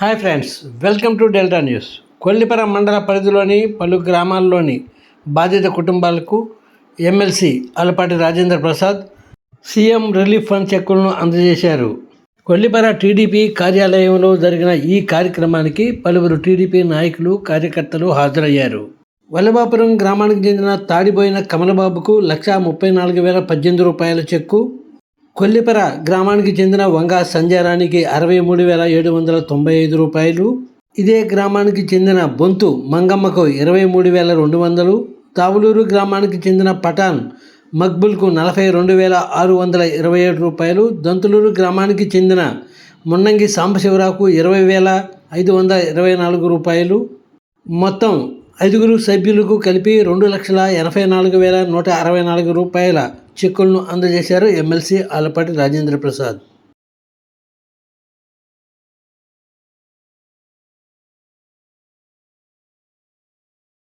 Hi friends welcome to Delta news. Kollipara మండల పరిధిలోని పలు గ్రామాల్లోని బాధిత కుటుంబాలకు MLC Alapati Rajendra Prasad CM relief fund చెక్కులను అందజేశారు. కొల్లిపర టీడీపీ కార్యాలయంలో జరిగిన ఈ కార్యక్రమానికి పలువురు టీడీపీ నాయకులు కార్యకర్తలు హాజరయ్యారు. వల్లభాపురం గ్రామానికి చెందిన తాడిపోయిన కమలబాబుకు లక్షా ముప్పై నాలుగు వేల పద్దెనిమిది రూపాయల చెక్కు కొల్లిపర గ్రామానికి చెందిన వంగ సంజారానికి అరవై మూడు వేల ఏడు వందల తొంభై ఐదు రూపాయలు. ఇదే గ్రామానికి చెందిన బొంతు మంగమ్మకు ఇరవై మూడు వేల రెండు వందలు. తావులూరు గ్రామానికి చెందిన పఠాన్ మక్బుల్కు నలభై రెండు వేల ఆరు వందల ఇరవై ఏడు రూపాయలు. దంతులూరు గ్రామానికి చెందిన మున్నంగి సాంబశివరావుకు ఇరవై వేల ఐదు వందల ఇరవై నాలుగు రూపాయలు. మొత్తం ఐదుగురు సభ్యులకు కలిపి రెండు లక్షల ఎనభై నాలుగు వేల నూట అరవై నాలుగు రూపాయల చెక్కులను అందజేశారు ఎమ్మెల్సీ ఆలపాటి రాజేంద్ర ప్రసాద్.